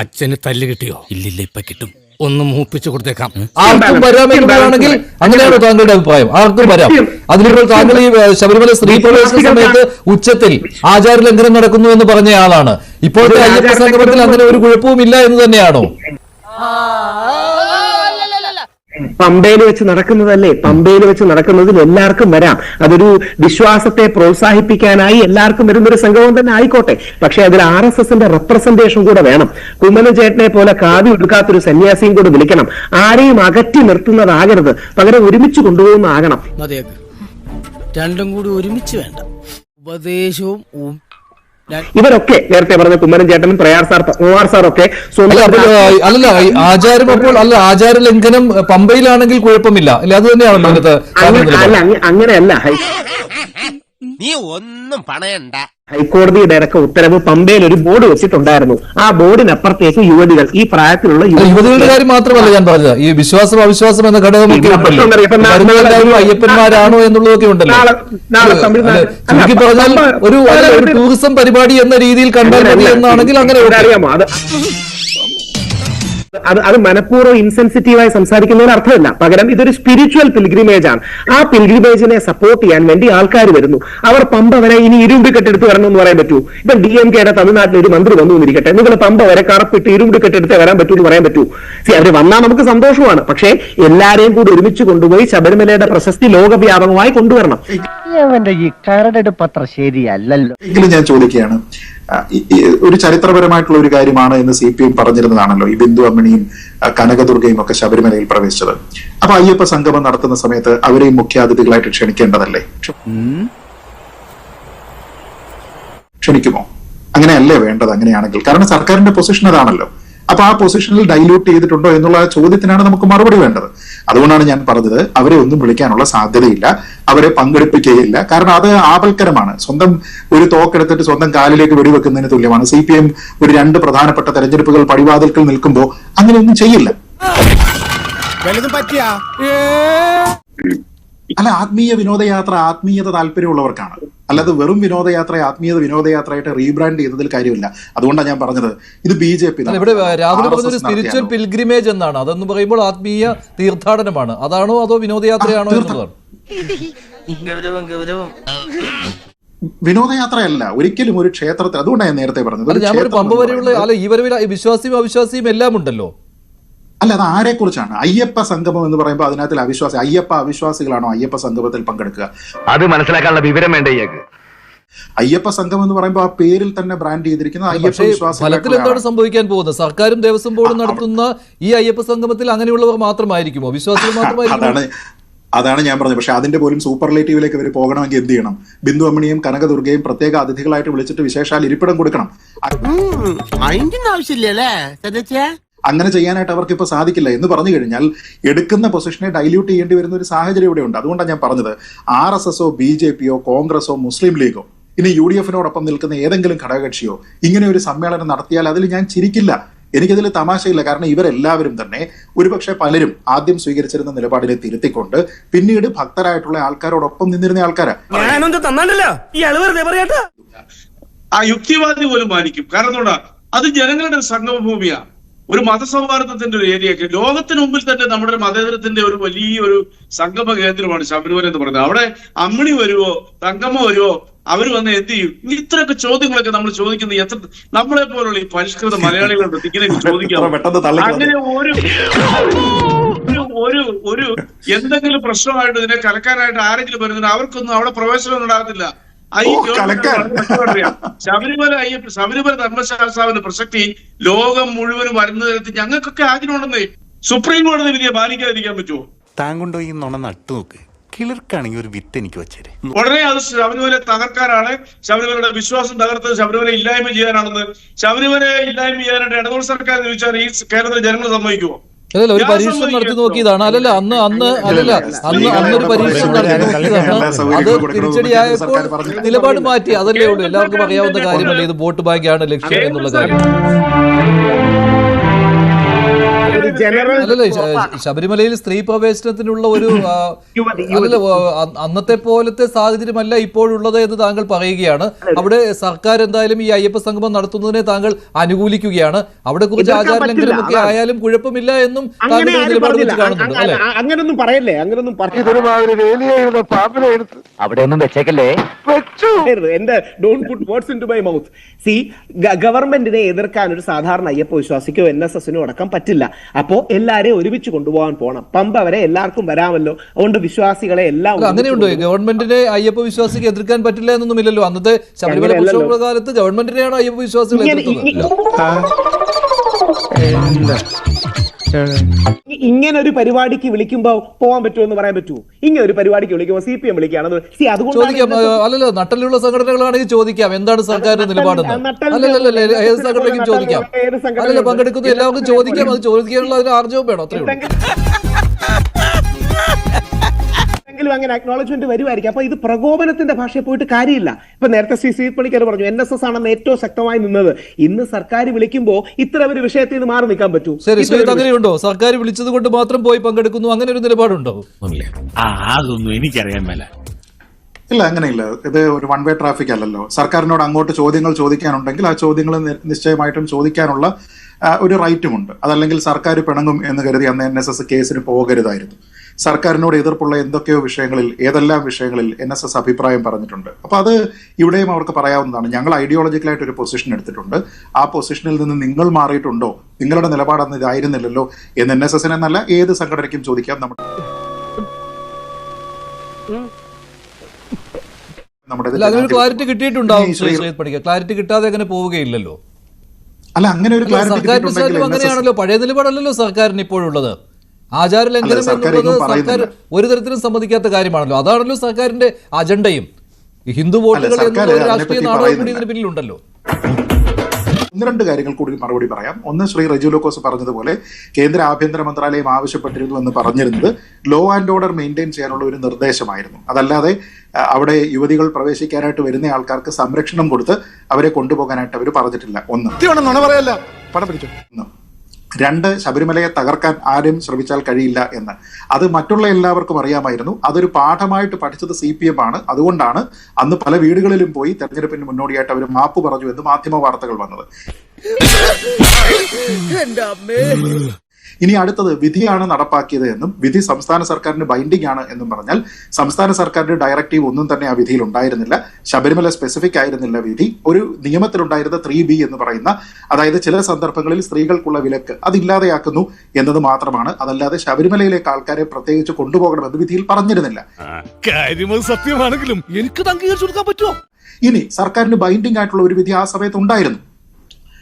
അച്ഛന് തല്ല് കിട്ടിയോ? ഇല്ലില്ല ഇപ്പൊ കിട്ടും. ഒന്ന് മൂപ്പിച്ചു കൊടുത്തേക്കാം. ആർക്കും വരാമെങ്കിൽ അങ്ങനെയാണ് താങ്കളുടെ അഭിപ്രായം. ആർക്കും വരാം. അതിലിപ്പോൾ താങ്കൾ ഈ ശബരിമല സ്ത്രീ പ്രവേശന സമയത്ത് ഉച്ചത്തിൽ ആചാര ലംഘനം നടക്കുന്നു എന്ന് പറഞ്ഞ ആളാണ് ഇപ്പോഴത്തെ അയ്യപ്പ സംഗമത്തിൽ അങ്ങനെ ഒരു കുഴപ്പവും ഇല്ല എന്ന് തന്നെയാണോ? പമ്പയിൽ വെച്ച് നടക്കുന്നതല്ലേ? പമ്പയിൽ വെച്ച് നടക്കുന്നതിൽ എല്ലാവർക്കും വരാം. അതൊരു വിശ്വാസത്തെ പ്രോത്സാഹിപ്പിക്കാനായി എല്ലാവർക്കും വരുന്നൊരു സംഗമം തന്നെ ആയിക്കോട്ടെ. പക്ഷെ അതിൽ ആർ എസ് എസിന്റെ റെപ്രസെന്റേഷൻ കൂടെ വേണം. കുമ്മനം ചേട്ടനെ പോലെ കാവി എടുക്കാത്തൊരു സന്യാസിയും കൂടെ വിളിക്കണം. ആരെയും അകറ്റി നിർത്തുന്നതാകരുത്. പകരം ഒരുമിച്ച് കൊണ്ടുപോകുന്നതാകണം. രണ്ടും കൂടി ഒരുമിച്ച് വേണ്ട. ഉപദേശവും ഇവരൊക്കെ നേരത്തെ പറഞ്ഞ കുമ്മനം ചേട്ടനും Prayar sir O R sir ഒക്കെ അല്ല അല്ലല്ല ആചാരം അപ്പോൾ അല്ല ആചാര ലംഘനം പമ്പയിലാണെങ്കിൽ കുഴപ്പമില്ല. അല്ല അത് തന്നെയാണല്ലോ അല്ല അങ്ങനെയല്ല. നീ ഒന്നും പണയണ്ട. ഹൈക്കോടതിയുടെ അടക്കം ഉത്തരവ് പമ്പയിൽ ഒരു ബോർഡ് വെച്ചിട്ടുണ്ടായിരുന്നു. ആ ബോർഡിനപ്പുറത്തേക്ക് യുവതികൾ ഈ പ്രായത്തിലുള്ള യുവതികളുടെ കാര്യം മാത്രമല്ല ഞാൻ പറഞ്ഞത്. ഈ വിശ്വാസം അവിശ്വാസം എന്ന ഘടകം അയ്യപ്പന്മാരാണോ എന്നുള്ളതൊക്കെ ഉണ്ടല്ലോ. ചുരുക്കി പറഞ്ഞാൽ ഒരു ടൂറിസം പരിപാടി എന്ന രീതിയിൽ കണ്ടാൽ മതി എന്നാണെങ്കിൽ അങ്ങനെ ഒരു അറിയാമോ? അത് അത് മനഃപൂർവം ഇൻസെൻസിറ്റീവായി സംസാരിക്കുന്നതിന് അർത്ഥമില്ല. പകരം ഇതൊരു സ്പിരിച്വൽ പിൽഗ്രിമേജ് ആണ്. ആ പിൽഗ്രിമേജിനെ സപ്പോർട്ട് ചെയ്യാൻ വേണ്ടി ആൾക്കാർ വരുന്നു. അവർ പമ്പ വരെ ഇനി ഇരുമ്പ് കെട്ടെടുത്ത് വരണം എന്ന് പറയാൻ പറ്റൂ. ഇപ്പൊ ഡി എം കെയുടെ തമിഴ്നാട്ടിൽ ഒരു മന്ത്രി വന്നു എന്നിരിക്കട്ടെ. നിങ്ങൾ പമ്പ വരെ കറപ്പിട്ട് ഇരുമ്പ് കെട്ടെടുത്ത് വരാൻ പറ്റൂ എന്ന് പറയാൻ പറ്റൂ. സി അവർ വന്നാൽ നമുക്ക് സന്തോഷമാണ്. പക്ഷേ എല്ലാരെയും കൂടി ഒരുമിച്ച് കൊണ്ടുപോയി ശബരിമലയുടെ പ്രശസ്തി ലോകവ്യാപകമായി കൊണ്ടുവരണം. അവന്റെ ഈ കരടെടുപ്പ് അത്ര ശരിയല്ലല്ലോ. എങ്കിലും ഞാൻ ചോദിക്കുകയാണ് ഒരു ചരിത്രപരമായിട്ടുള്ള ഒരു കാര്യമാണ് എന്ന് സി പി എം പറഞ്ഞിരുന്നതാണല്ലോ ഈ ബിന്ദു അമ്മിണിയും കനകദുർഗയും ഒക്കെ ശബരിമലയിൽ പ്രവേശിച്ചത്. അപ്പൊ അയ്യപ്പ സംഗമം നടത്തുന്ന സമയത്ത് അവരെയും മുഖ്യാതിഥികളായിട്ട് ക്ഷണിക്കേണ്ടതല്ലേ? ക്ഷ- ക്ഷണിക്കുമോ? അങ്ങനെയല്ലേ വേണ്ടത് അങ്ങനെയാണെങ്കിൽ. കാരണം സർക്കാരിന്റെ പൊസിഷൻ അതാണല്ലോ. അപ്പൊ ആ പൊസിഷനിൽ ഡൈല്യൂട്ട് ചെയ്തിട്ടുണ്ടോ എന്നുള്ള ചോദ്യത്തിനാണ് നമുക്ക് മറുപടി വേണ്ടത്. അതുകൊണ്ടാണ് ഞാൻ പറഞ്ഞത് അവരെ ഒന്നും വിളിക്കാനുള്ള സാധ്യതയില്ല അവരെ പങ്കെടുപ്പിക്കുകയില്ല. കാരണം അത് ആപൽക്കരമാണ്. സ്വന്തം ഒരു തോക്കെടുത്തിട്ട് സ്വന്തം കാലിലേക്ക് വെടിവെക്കുന്നതിന് തുല്യമാണ്. സി പി എം ഒരു രണ്ട് പ്രധാനപ്പെട്ട തെരഞ്ഞെടുപ്പുകൾ പടിവാതിൽക്കൽ നിൽക്കുമ്പോൾ അങ്ങനെയൊന്നും ചെയ്യില്ല. അല്ല ആത്മീയ വിനോദയാത്ര ആത്മീയത താല്പര്യമുള്ളവർക്കാണ്. അല്ലാതെ വെറും വിനോദയാത്ര ആത്മീയത വിനോദയാത്രയായിട്ട് റീബ്രാൻഡ് ചെയ്തതിൽ കാര്യമില്ല. അതുകൊണ്ടാണ് ഞാൻ പറഞ്ഞത്. ഇത് ബി ജെ പി അല്ല, ഇവിടെ രാഹുൽ പറഞ്ഞൊരു സ്പിരിച്വൽ പിൽഗ്രിമേജ് എന്നാണ്. അതെന്ന് പറയുമ്പോൾ ആത്മീയ തീർത്ഥാടനമാണ്. അതാണോ അതോ വിനോദയാത്രയാണോ എന്നുള്ളതാണ്? വിനോദയാത്രയല്ല ഒരിക്കലും ഒരു ക്ഷേത്രത്തിൽ അതുകൊണ്ടാണ് ഞാൻ നേരത്തെ പറഞ്ഞത്. ഞാൻ പമ്പ വരെയുള്ള അല്ല ഈ വരവിൽ വിശ്വാസിയും അവിശ്വാസിയും എല്ലാം ഉണ്ടല്ലോ അല്ല അത് ആരെക്കുറിച്ചാണ് അയ്യപ്പ സംഗമം എന്ന് പറയുമ്പോൾ അതിനകത്തിൽ അവിശ്വാസി അയ്യപ്പ അവിശ്വാസികളാണോ അയ്യപ്പ സംഗമത്തിൽ പങ്കെടുക്കുക? അത് മനസ്സിലാക്കാനുള്ള വിവരം വേണ്ട ഇയാൾക്ക്? അയ്യപ്പ സംഘം എന്ന് പറയുമ്പോൾ ആ പേരിൽ തന്നെ ബ്രാൻഡ് ചെയ്തിരിക്കുന്ന അയ്യപ്പ ഫലത്തിൽ എന്താണ് സംഭവിക്കാൻ പോകുന്നത്? സർക്കാരും ദേവസ്വം ബോർഡും നടത്തുന്ന ഈ അയ്യപ്പ സംഗമത്തിൽ അങ്ങനെയുള്ളവർ മാത്രമായിരിക്കുമോ? വിശ്വാസികൾ അതാണ് അതാണ് ഞാൻ പറഞ്ഞത്. പക്ഷെ അതിന്റെ പോലും സൂപ്പർ സൂപ്പർലേറ്റീവിലേക്ക് ഇവർ പോകണമെങ്കിൽ എന്ത് ചെയ്യണം? ബിന്ദു അമ്മണിയും കനകദുർഗയും പ്രത്യേക അതിഥികളായിട്ട് വിളിച്ചിട്ട് വിശേഷാൽ ഇരിപ്പിടം കൊടുക്കണം. ആവശ്യമില്ലല്ലേ അങ്ങനെ ചെയ്യാനായിട്ട് അവർക്ക് ഇപ്പോൾ സാധിക്കില്ല എന്ന് പറഞ്ഞു കഴിഞ്ഞാൽ എടുക്കുന്ന പൊസിഷനെ ഡൈല്യൂട്ട് ചെയ്യേണ്ടി വരുന്ന ഒരു സാഹചര്യം ഇവിടെ ഉണ്ട്. അതുകൊണ്ടാണ് ഞാൻ പറഞ്ഞത് ആർ എസ് എസോ ബി ജെ പിയോ കോൺഗ്രസോ മുസ്ലിം ലീഗോ ഇനി യു ഡി എഫിനോടൊപ്പം നിൽക്കുന്ന ഏതെങ്കിലും ഘടകകക്ഷിയോ ഇങ്ങനെ ഒരു സമ്മേളനം നടത്തിയാൽ അതിൽ ഞാൻ ചിരിക്കില്ല. എനിക്കതിൽ തമാശയില്ല. കാരണം ഇവരെല്ലാവരും തന്നെ ഒരുപക്ഷെ പലരും ആദ്യം സ്വീകരിച്ചിരുന്ന നിലപാടിനെ തിരുത്തിക്കൊണ്ട് പിന്നീട് ഭക്തരായിട്ടുള്ള ആൾക്കാരോടൊപ്പം നിന്നിരുന്ന ആൾക്കാരാ. ഞാനൊന്നും തന്നാണ്ടല്ലോ. ഈ അളവ് വെറുതെ ആ യുക്തിവാദി പോലും മാനിക്കും കാരണം അത് ജനങ്ങളുടെ ഒരു സംഗമഭൂമിയാ. ഒരു മതസൗഹാർദ്ദത്തിന്റെ ഒരു ഏരിയയൊക്കെ ലോകത്തിന് മുമ്പിൽ തന്നെ നമ്മുടെ മതേതരത്തിന്റെ ഒരു വലിയ ഒരു സംഗമ കേന്ദ്രമാണ് ശബരിമല എന്ന് പറയുന്നത്. അവിടെ അമ്മിണി വരുവോ തങ്കമ്മ വരുവോ അവർ വന്ന് എന്ത് ചെയ്യും? ഇത്രയൊക്കെ ചോദ്യങ്ങളൊക്കെ നമ്മൾ ചോദിക്കുന്നത് എത്ര നമ്മളെ പോലുള്ള ഈ പരിഷ്കൃത മലയാളികളുണ്ട് ഇങ്ങനെയൊക്കെ ചോദിക്കാം. അങ്ങനെ ഒരു ഒരു ഒരു ഒരു എന്തെങ്കിലും പ്രശ്നമായിട്ട് ഇതിനെ കലക്കാനായിട്ട് ആരെങ്കിലും വരുന്നുണ്ട് അവർക്കൊന്നും അവിടെ പ്രവേശനം ഉണ്ടാകത്തില്ല. ശബരിമല അയ്യപ്പ ശബരിമല ധർമ്മശാസ്ത്രാവിന്റെ പ്രസക്തി ലോകം മുഴുവനും വരുന്ന തരത്തിൽ ഞങ്ങൾക്കൊക്കെ ആഗ്രഹമുണ്ടെന്നേ. സുപ്രീം കോടതി വിധിയെ പാലിക്കാതിരിക്കാൻ പറ്റുമോ? താങ്കൊണ്ടോ ഈ നുണ നട്ടു നോക്ക്. കിളിർക്കാണെങ്കിൽ ഒരു വിത്ത് എനിക്ക് വെച്ചേരെ. ഉടനെ അത് ശബരിമല തകർക്കാനാണ് ശബരിമലയുടെ വിശ്വാസം തകർത്ത് ശബരിമല ഇല്ലായ്മ ചെയ്യാനാണെന്ന്. ശബരിമല ഇല്ലായ്മ ചെയ്യാനായിട്ട് ഇടതുപക്ഷ സർക്കാർ ചോദിച്ചാൽ ഈ കേരളത്തിലെ ജനങ്ങൾ സമ്മതിക്കുമോ അല്ലല്ല ഒരു പരീക്ഷണം നടത്തി. നോക്കിയതാണ്. അല്ലല്ല അന്ന് അന്ന് അല്ലല്ല അന്ന് അന്നൊരു പരീക്ഷണം നടത്തി നോക്കിയതാണ്. അത് തിരിച്ചടിയായപ്പോൾ നിലപാട് മാറ്റി. അതല്ലേ ഉള്ളൂ. എല്ലാവർക്കും അറിയാവുന്ന കാര്യമല്ലേ? ഇത് വോട്ട് ബാങ്കാണ് ലക്ഷ്യം എന്നുള്ള കാര്യം. ജനറൽ ശബരിമലയിൽ സ്ത്രീ പ്രവേശനത്തിനുള്ള ഒരു അന്നത്തെ പോലത്തെ സാഹചര്യമല്ല ഇപ്പോഴുള്ളത് എന്ന് താങ്കൾ പറയുകയാണ്. അവിടെ സർക്കാർ എന്തായാലും ഈ അയ്യപ്പ സംഗമം നടത്തുന്നതിനെ താങ്കൾ അനുകൂലിക്കുകയാണ്. അവിടെ കുറിച്ച് ആചാരലംഘനമൊക്കെ ആയാലും കുഴപ്പമില്ല എന്നും താങ്കൾ കാണുന്നുണ്ട് അല്ലെ? അങ്ങനൊന്നും പറയല്ലേ? അങ്ങനൊന്നും പറഞ്ഞു അവിടെ ഒന്നും വെച്ചേക്കല്ലേ. എന്റെ don't put words in to my mouth C ഗവൺമെന്റിനെ എതിർക്കാൻ ഒരു സാധാരണ അയ്യപ്പ വിശ്വാസിക്കോ എൻ എസ് എസിനോ അടക്കം പറ്റില്ല. അപ്പോ എല്ലാരെയും ഒരുമിച്ച് കൊണ്ടുപോകാൻ പോകണം പമ്പ വരെ എല്ലാവർക്കും വരാമല്ലോ. അതുകൊണ്ട് വിശ്വാസികളെ എല്ലാം അങ്ങനെയുണ്ടോ? ഗവൺമെന്റിനെ അയ്യപ്പ വിശ്വാസിക്ക് എതിർക്കാൻ പറ്റില്ല എന്നൊന്നുമില്ലല്ലോ. അന്നത്തെ ശബരിമല കാലത്ത് ഗവൺമെന്റിനെയാണ് അയ്യപ്പ വിശ്വാസികൾ ഇങ്ങനെ ഒരു പരിപാടിക്ക് വിളിക്കുമ്പോ പോകാൻ പറ്റുമോ എന്ന് പറയാൻ പറ്റുമോ ഇങ്ങനെ ഒരു പരിപാടിക്ക് വിളിക്കുമ്പോൾ സി പി എം വിളിക്കുകയാണെന്ന് സി ചോദിക്കാം അല്ലല്ലോ നട്ടലുള്ള സംഘടനകളാണെങ്കിൽ ചോദിക്കാം. എന്താണ് സർക്കാരിന്റെ നിലപാട് അല്ലല്ലോ ഏത് സംഘടനയ്ക്കും ചോദിക്കാം. അല്ലല്ലോ പങ്കെടുക്കുന്ന എല്ലാവർക്കും ചോദിക്കാം. അത് ചോദിക്കാനുള്ള ആർജവും വേണം അത്രേ ഉള്ളൂ അങ്ങനെ അക്നോളജ്മെന്റ് വരുമായിരിക്കും അപ്പൊ ഇത് പ്രകോപനത്തിന്റെ ഭാഷയിൽ പോയിട്ട് കാര്യമില്ല. ഇപ്പൊ നേരത്തെ ശ്രീ സി പണിക്കർ പറഞ്ഞു എൻ എസ് എസ് ആണെന്ന് ഏറ്റവും ശക്തമായി നിന്നത്. ഇന്ന് സർക്കാർ വിളിക്കുമ്പോൾ ഇത്ര ഒരു വിഷയത്തിൽ നിന്ന് മാറി നിൽക്കാൻ പറ്റൂ. ശരി അങ്ങനെയുണ്ടോ? സർക്കാർ വിളിച്ചത് കൊണ്ട് മാത്രം പോയി പങ്കെടുക്കുന്നു അങ്ങനെ ഒരു നിലപാടുണ്ടോ? അതൊന്നും എനിക്കറിയാൻ മേല. ഇല്ല അങ്ങനെയില്ല. ഇത് ഒരു വൺ വേ ട്രാഫിക് അല്ലല്ലോ. സർക്കാരിനോട് അങ്ങോട്ട് ചോദ്യങ്ങൾ ചോദിക്കാനുണ്ടെങ്കിൽ ആ ചോദ്യങ്ങൾ നിശ്ചയമായിട്ടും ചോദിക്കാനുള്ള ഒരു ഒരു റൈറ്റുമുണ്ട് അതല്ലെങ്കിൽ സർക്കാർ പിണങ്ങും എന്ന് കരുതി അന്ന് എൻ എസ് എസ് കേസിന് പോകരുതായിരുന്നു. സർക്കാരിനോട് എതിർപ്പുള്ള എന്തൊക്കെയോ വിഷയങ്ങളിൽ ഏതെല്ലാം വിഷയങ്ങളിൽ എൻ എസ് എസ് അഭിപ്രായം പറഞ്ഞിട്ടുണ്ട്. അപ്പൊ അത് ഇവിടെയും അവർക്ക് പറയാവുന്നതാണ്. ഞങ്ങൾ ഐഡിയോളജിക്കലായിട്ട് ഒരു പൊസിഷൻ എടുത്തിട്ടുണ്ട്. ആ പൊസിഷനിൽ നിന്ന് നിങ്ങൾ മാറിയിട്ടുണ്ടോ? നിങ്ങളുടെ നിലപാടന്ന് ഇതായിരുന്നില്ലല്ലോ എന്ന് എൻ എസ് എസിനെ എന്നല്ല ഏത് സംഘടനയ്ക്കും ചോദിക്കാം. നമ്മുടെ അതിനൊരു ക്ലാരിറ്റി കിട്ടിയിട്ടുണ്ടാവും ക്ലാരിറ്റി കിട്ടാതെ അങ്ങനെ പോവുകയില്ലല്ലോ. അല്ല അങ്ങനെ ഒരു കിട്ടിയിട്ടുണ്ടെങ്കിൽ അങ്ങനെയാണല്ലോ. പഴയ നിലപാടല്ലല്ലോ സർക്കാരിന് ഇപ്പോഴുള്ളത്. ആചാര ലംഘനം അല്ല, സർക്കാർ എന്നുള്ളത് സർക്കാർ ഒരു തരത്തിലും സമ്മതിക്കാത്ത കാര്യമാണല്ലോ. അതാണല്ലോ സർക്കാരിന്റെ അജണ്ടയും. ഹിന്ദു വോട്ടുകൾ എന്നുള്ള രാഷ്ട്രീയ നാടകം കൂടി ഇതിന് പിന്നിലുണ്ടല്ലോ. ഒന്ന് രണ്ട് കാര്യങ്ങൾ കൂടി മറുപടി പറയാം. ഒന്ന് ശ്രീ റജു ലോക്കോസ് പറഞ്ഞതുപോലെ കേന്ദ്ര ആഭ്യന്തര മന്ത്രാലയം ആവശ്യപ്പെട്ടിരുന്നു എന്ന് പറഞ്ഞിരുന്നത് ലോ ആൻഡ് ഓർഡർ മെയിന്റെയിൻ ചെയ്യാനുള്ള ഒരു നിർദ്ദേശമായിരുന്നു. അതല്ലാതെ അവിടെ യുവതികൾ പ്രവേശിക്കാനായിട്ട് വരുന്ന ആൾക്കാർക്ക് സംരക്ഷണം കൊടുത്ത് അവരെ കൊണ്ടുപോകാനായിട്ട് അവർ പറഞ്ഞിട്ടില്ല. ഒന്ന്. പറയല്ല. പടം പിടിച്ചു. ഒന്ന്. രണ്ട് ശബരിമലയെ തകർക്കാൻ ആരും ശ്രമിച്ചാൽ കഴിയില്ല എന്ന്. അത് മറ്റുള്ള എല്ലാവർക്കും അറിയാമായിരുന്നു. അതൊരു പാഠമായിട്ട് പഠിച്ചത് സി പി എം ആണ്. അതുകൊണ്ടാണ് അന്ന് പല വീടുകളിലും പോയി തെരഞ്ഞെടുപ്പിന് മുന്നോടിയായിട്ട് അവർ മാപ്പ് പറഞ്ഞു എന്ന് മാധ്യമ വാർത്തകൾ വന്നത്. ഇനി അടുത്തത് വിധിയാണ് നടപ്പാക്കിയത് എന്നും വിധി സംസ്ഥാന സർക്കാരിന് ബൈൻഡിംഗ് ആണ് എന്നും പറഞ്ഞാൽ സംസ്ഥാന സർക്കാരിന്റെ ഡയറക്റ്റീവ് ഒന്നും തന്നെ ആ വിധിയിൽ ഉണ്ടായിരുന്നില്ല. ശബരിമല സ്പെസിഫിക് ആയിരുന്നില്ല വിധി. ഒരു നിയമത്തിലുണ്ടായിരുന്ന ത്രീ ബി എന്ന് പറയുന്ന അതായത് ചില സന്ദർഭങ്ങളിൽ സ്ത്രീകൾക്കുള്ള വിലക്ക് അതില്ലാതെയാക്കുന്നു എന്നത് മാത്രമാണ്. അതല്ലാതെ ശബരിമലയിലേക്ക് ആൾക്കാരെ പ്രത്യേകിച്ച് കൊണ്ടുപോകണമെന്ന് വിധിയിൽ പറഞ്ഞിരുന്നില്ല. കാര്യം സത്യമാണെങ്കിലും എനിക്ക് അംഗീകരിച്ചു കൊടുക്കാൻ പറ്റുമോ? ഇനി സർക്കാരിന് ബൈൻഡിംഗ് ആയിട്ടുള്ള ഒരു വിധി ആ സമയത്ത് ഉണ്ടായിരുന്നു.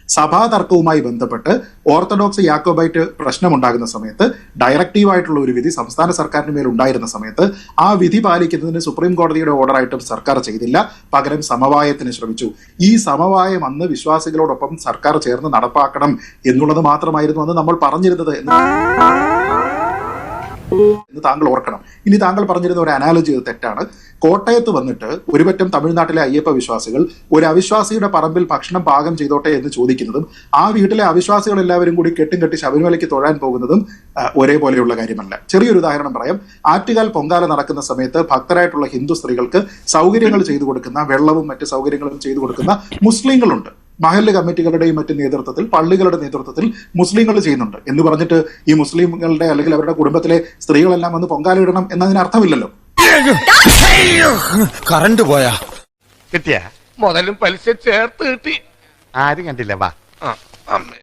സഭാ തർക്കവുമായി ബന്ധപ്പെട്ട് ഓർത്തഡോക്സ് യാക്കോബൈറ്റ് പ്രശ്നമുണ്ടാകുന്ന സമയത്ത് ഡയറക്റ്റീവായിട്ടുള്ള ഒരു വിധി സംസ്ഥാന സർക്കാരിന് മേൽ ഉണ്ടായിരുന്ന സമയത്ത് ആ വിധി പാലിക്കുന്നതിന് സുപ്രീം കോടതിയുടെ ഓർഡറായിട്ടും സർക്കാർ ചെയ്തില്ല. പകരം സമവായത്തിന് ശ്രമിച്ചു. ഈ സമവായം അന്ന് വിശ്വാസികളോടൊപ്പം സർക്കാർ ചേർന്ന് നടപ്പാക്കണം എന്നുള്ളത് മാത്രമായിരുന്നു അന്ന് നമ്മൾ പറഞ്ഞിരുന്നത് എന്ന് എന്ന് താങ്കൾ ഓർക്കണം. ഇനി താങ്കൾ പറഞ്ഞിരുന്ന ഒരു അനാലജി തെറ്റാണ്. കോട്ടയത്ത് വന്നിട്ട് ഒരുപറ്റം തമിഴ്നാട്ടിലെ അയ്യപ്പ വിശ്വാസികൾ ഒരു അവിശ്വാസിയുടെ പറമ്പിൽ ഭക്ഷണം പാകം ചെയ്തോട്ടെ എന്ന് ചോദിക്കുന്നതും ആ വീട്ടിലെ അവിശ്വാസികൾ എല്ലാവരും കൂടി കെട്ടും കെട്ടി ശബരിമലയ്ക്ക് തൊഴാൻ പോകുന്നതും ഒരേപോലെയുള്ള കാര്യമല്ല. ചെറിയൊരു ഉദാഹരണം പറയാം. ആറ്റുകാൽ പൊങ്കാല നടക്കുന്ന സമയത്ത് ഭക്തരായിട്ടുള്ള ഹിന്ദു സ്ത്രീകൾക്ക് സൗകര്യങ്ങൾ ചെയ്തു കൊടുക്കുന്ന വെള്ളവും മറ്റ് സൗകര്യങ്ങളും ചെയ്തു കൊടുക്കുന്ന മുസ്ലിങ്ങളുണ്ട്. മഹല്ല് കമ്മിറ്റികളുടെയും മറ്റ് നേതൃത്വത്തിൽ പള്ളികളുടെ നേതൃത്വത്തിൽ മുസ്ലിങ്ങൾ ചെയ്യുന്നുണ്ട്. എന്ന് പറഞ്ഞിട്ട് ഈ മുസ്ലിങ്ങളുടെ അല്ലെങ്കിൽ അവരുടെ കുടുംബത്തിലെ സ്ത്രീകളെല്ലാം വന്ന് പൊങ്കാല ഇടണം എന്നതിന് അർത്ഥമില്ലല്ലോ. കറണ്ട് പോയാ. കിട്ടിയ മുതലും പലിശ ചേർത്ത് കിട്ടി. ആരും കണ്ടില്ല വാ.